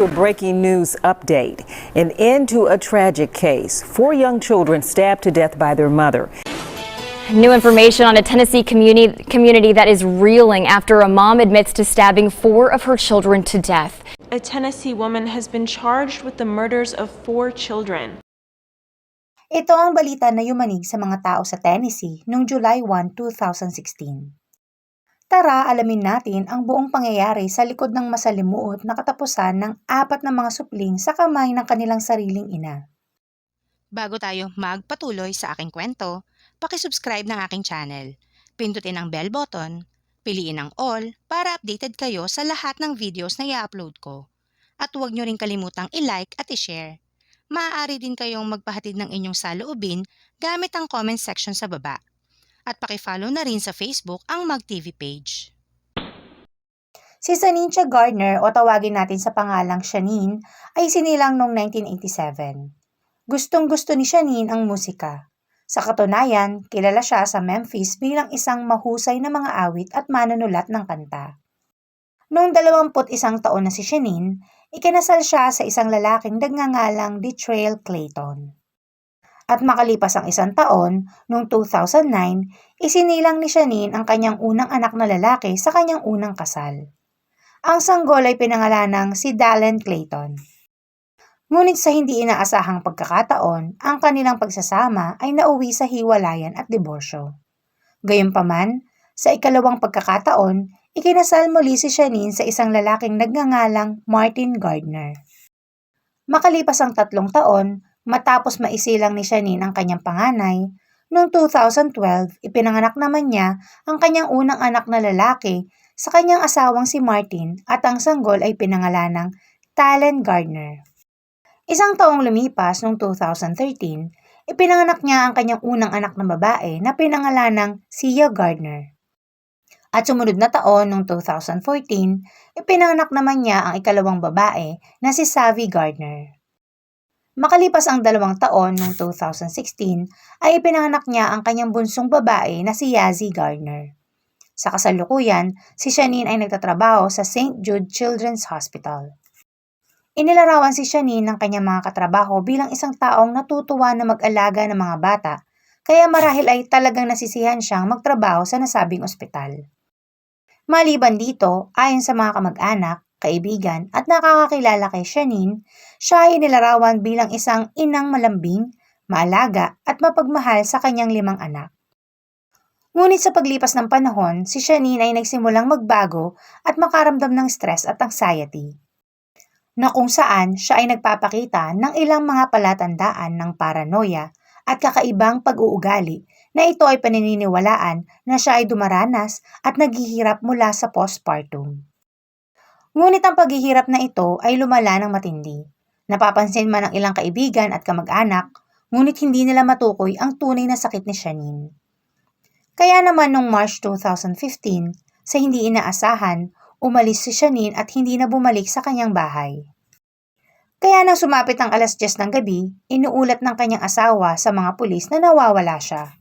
A breaking news update. An end to a tragic case. Four young children stabbed to death by their mother. New information on a Tennessee community, community that is reeling after a mom admits to stabbing four of her children to death. A Tennessee woman has been charged with the murders of four children. Ito ang balita na yumanig sa mga tao sa Tennessee noong July 1, 2016. Tara, alamin natin ang buong pangyayari sa likod ng masalimuot na katapusan ng apat na mga supling sa kamay ng kanilang sariling ina. Bago tayo magpatuloy sa aking kwento, pakisubscribe ng aking channel. Pindutin ang bell button, piliin ang all para updated kayo sa lahat ng videos na i-upload ko. At huwag nyo rin kalimutang i-like at i-share. Maaari din kayong magpahatid ng inyong saloobin gamit ang comment section sa baba. At pakifollow na rin sa Facebook ang MagTV page. Si Sanincha Gardner o tawagin natin sa pangalang Shanine ay sinilang noong 1987. Gustong gusto ni Shanine ang musika. Sa katunayan, kilala siya sa Memphis bilang isang mahusay na mga awit at manunulat ng kanta. Noong 21 taon na si Shanine, ikinasal siya sa isang lalaking nagngangalang Detrail Clayton. At makalipas ang isang taon, noong 2009, isinilang ni Shanine ang kanyang unang anak na lalaki sa kanyang unang kasal. Ang sanggol ay pinangalan ng si Dallin Clayton. Ngunit sa hindi inaasahang pagkakataon, ang kanilang pagsasama ay nauwi sa hiwalayan at diborsyo. Gayunpaman, sa ikalawang pagkakataon, ikinasal muli si Shanine sa isang lalaking nagngangalang Martin Gardner. Makalipas ang tatlong taon, matapos maisilang ni Shanine ang kanyang panganay, noong 2012, ipinanganak naman niya ang kanyang unang anak na lalaki sa kanyang asawang si Martin at ang sanggol ay pinangalan ng Talon Gardner. Isang taong lumipas noong 2013, ipinanganak niya ang kanyang unang anak na babae na pinangalan ng Sia Gardner. At sumunod na taon, noong 2014, ipinanganak naman niya ang ikalawang babae na si Savvy Gardner. Makalipas ang dalawang taon, noong 2016, ay ipinanganak niya ang kanyang bunsong babae na si Yazzie Gardner. Sa kasalukuyan, si Shanine ay nagtatrabaho sa St. Jude Children's Hospital. Inilarawan si Shanine ng kanyang mga katrabaho bilang isang taong natutuwa na mag-alaga ng mga bata, kaya marahil ay talagang nasisihan siyang magtrabaho sa nasabing ospital. Maliban dito, ayon sa mga kamag-anak, kaibigan at nakakakilala kay Shanine, siya ay nilarawan bilang isang inang malambing, maalaga at mapagmahal sa kanyang limang anak. Ngunit sa paglipas ng panahon, si Shanine ay nagsimulang magbago at makaramdam ng stress at anxiety. Na kung saan siya ay nagpapakita ng ilang mga palatandaan ng paranoia at kakaibang pag-uugali na ito ay paniniwalaan na siya ay dumaranas at naghihirap mula sa postpartum. Ngunit ang paghihirap na ito ay lumala ng matindi. Napapansin man ng ilang kaibigan at kamag-anak, ngunit hindi nila matukoy ang tunay na sakit ni Shanine. Kaya naman noong March 2015, sa hindi inaasahan, umalis si Shanine at hindi na bumalik sa kanyang bahay. Kaya nang sumapit ang alas 10 ng gabi, inuulat ng kanyang asawa sa mga pulis na nawawala siya.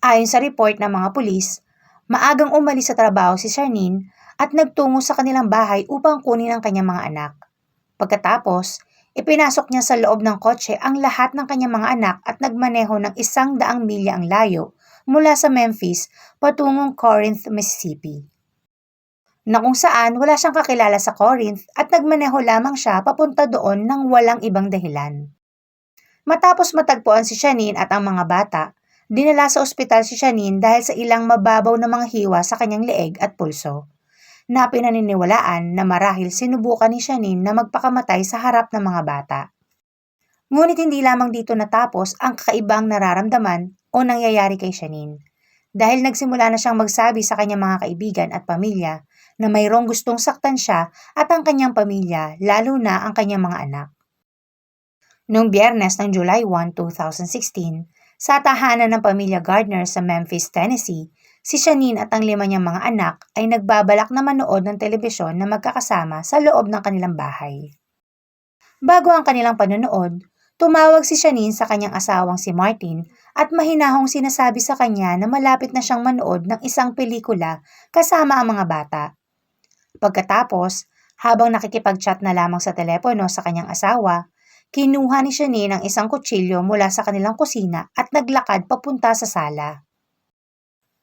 Ayon sa report ng mga pulis, maagang umalis sa trabaho si Shanine at nagtungo sa kanilang bahay upang kunin ang kanyang mga anak. Pagkatapos, ipinasok niya sa loob ng kotse ang lahat ng kanyang mga anak at nagmaneho ng isang daang milya ang layo mula sa Memphis patungong Corinth, Mississippi. Na kung saan wala siyang kakilala sa Corinth at nagmaneho lamang siya papunta doon ng walang ibang dahilan. Matapos matagpuan si Shanine at ang mga bata, dinala sa ospital si Shanine dahil sa ilang mababaw na mga hiwa sa kanyang leeg at pulso na pinaniniwalaan na marahil sinubukan ni Shanine na magpakamatay sa harap ng mga bata. Ngunit hindi lamang dito natapos ang kakaibang nararamdaman o nangyayari kay Shanine dahil nagsimula na siyang magsabi sa kanyang mga kaibigan at pamilya na mayroong gustong saktan siya at ang kanyang pamilya lalo na ang kanyang mga anak. Noong biyernes ng July 1, 2016, sa tahanan ng pamilya Gardner sa Memphis, Tennessee, si Shanine at ang lima niyang mga anak ay nagbabalak na manood ng telebisyon na magkakasama sa loob ng kanilang bahay. Bago ang kanilang panonood, tumawag si Shanine sa kanyang asawang si Martin at mahinahong sinasabi sa kanya na malapit na siyang manood ng isang pelikula kasama ang mga bata. Pagkatapos, Habang nakikipag-chat na lamang sa telepono sa kanyang asawa, kinuha ni Janine ang isang kutsilyo mula sa kanilang kusina at naglakad papunta sa sala.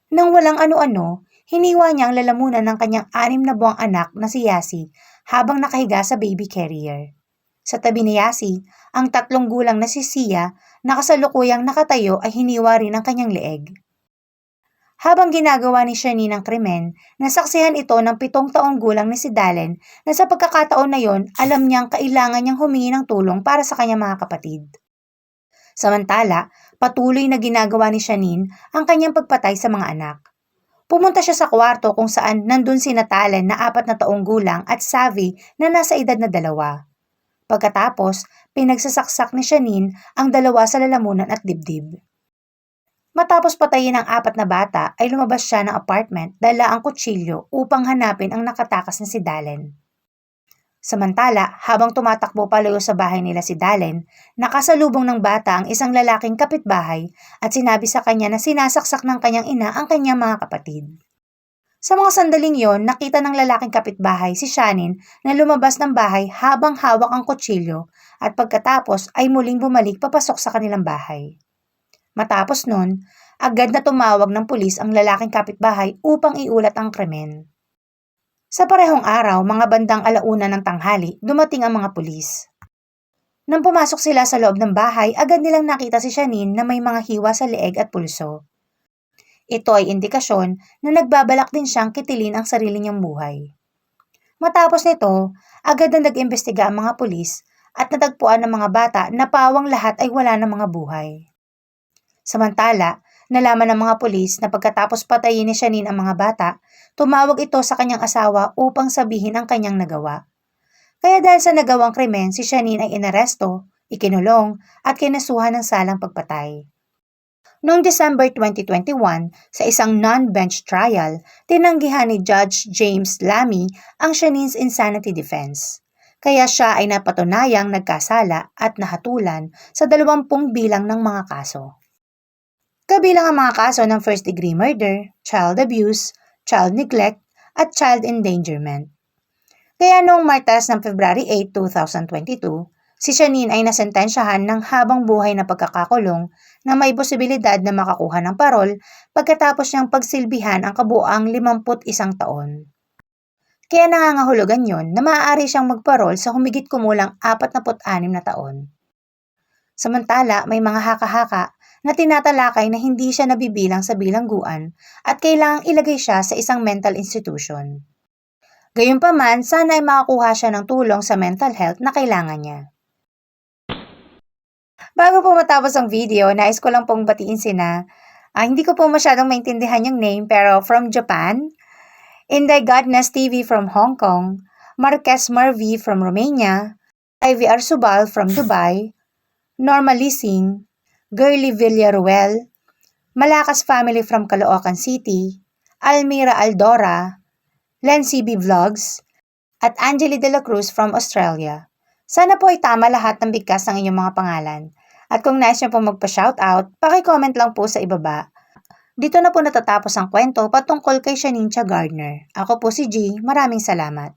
Nang walang ano-ano, hiniwa niya ang lalamunan ng kanyang anim na buwang anak na si Yasi habang nakahiga sa baby carrier. Sa tabi ni Yasi, ang tatlong gulang na si Sia na kasalukuyang nakatayo ay hiniwa rin ang kanyang leeg. Habang ginagawa ni Shani ng krimen, nasaksihan ito ng pitong taong gulang ni si Dalen na sa pagkakataon na yon, alam niyang kailangan niyang humingi ng tulong para sa kanyang mga kapatid. Samantala, patuloy na ginagawa ni Shanine ang kanyang pagpatay sa mga anak. Pumunta siya sa kwarto kung saan nandun si Natalen na apat na taong gulang at Savi na nasa edad na dalawa. Pagkatapos, pinagsasaksak ni Shanine ang dalawa sa lalamunan at dibdib. Matapos patayin ang apat na bata ay lumabas siya ng apartment dala ang kutsilyo upang hanapin ang nakatakas na si Dalen. Samantala, habang tumatakbo palayo sa bahay nila si Dalen, nakasalubong ng bata ang isang lalaking kapitbahay at sinabi sa kanya na sinasaksak ng kanyang ina ang kanyang mga kapatid. Sa mga sandaling yon, nakita ng lalaking kapitbahay si Shannon na lumabas ng bahay habang hawak ang kutsilyo at pagkatapos ay muling bumalik papasok sa kanilang bahay. Matapos nun, agad na tumawag ng pulis ang lalaking kapitbahay upang iulat ang krimen. Sa parehong araw, mga bandang alauna ng tanghali, dumating ang mga pulis. Nang pumasok sila sa loob ng bahay, agad nilang nakita si Shanine na may mga hiwa sa leeg at pulso. Ito ay indikasyon na nagbabalak din siyang kitilin ang sarili niyang buhay. Matapos nito, agad na nag-imbestiga ang mga pulis at natagpuan ng mga bata na pawang lahat ay wala ng mga buhay. Samantala, nalaman ng mga pulis na pagkatapos patayin ni Shanine ang mga bata, tumawag ito sa kanyang asawa upang sabihin ang kanyang nagawa. Kaya dahil sa nagawang krimen, si Shanine ay inaresto, ikinulong at kinasuhan ng salang pagpatay. Noong December 2021, sa isang non-bench trial, tinanggihan ni Judge James Lamy ang Shanine's insanity defense. Kaya siya ay napatunayang nagkasala at nahatulan sa dalawampung bilang ng mga kaso. Kabilang ang mga kaso ng first-degree murder, child abuse, child neglect, at child endangerment. Kaya noong Martes ng February 8, 2022, si Shanine ay nasentensyahan ng habang buhay na pagkakakulong na may posibilidad na makakuha ng parol pagkatapos niyang pagsilbihan ang kabuang 51 taon. Kaya nangangahulugan yon na maaari siyang magparol sa humigit kumulang 46 na taon. Samantala, may mga haka-haka na tinatalakay na hindi siya nabibilang sa bilangguan at kailangang ilagay siya sa isang mental institution. Gayunpaman, sana ay makakuha siya ng tulong sa mental health na kailangan niya. Bago po matapos ang video, nais ko lang pong batiin sina. Ah, hindi ko po masyadong maintindihan yung name pero from Japan, Inday Godness TV from Hong Kong, Marquez Marvi from Romania, Ivy Arsubal from Dubai, Norma Lising, Girly Villaruel, Malakas Family from Caloocan City, Almira Aldora, Len CB Vlogs, at Angeli De La Cruz from Australia. Sana po ay tama lahat ng bigkas ng inyong mga pangalan. At kung nais nyo po magpa-shoutout, paki-comment lang po sa ibaba. Dito na po natatapos ang kwento patungkol kay Shanincha Gardner. Ako po si G. Maraming salamat.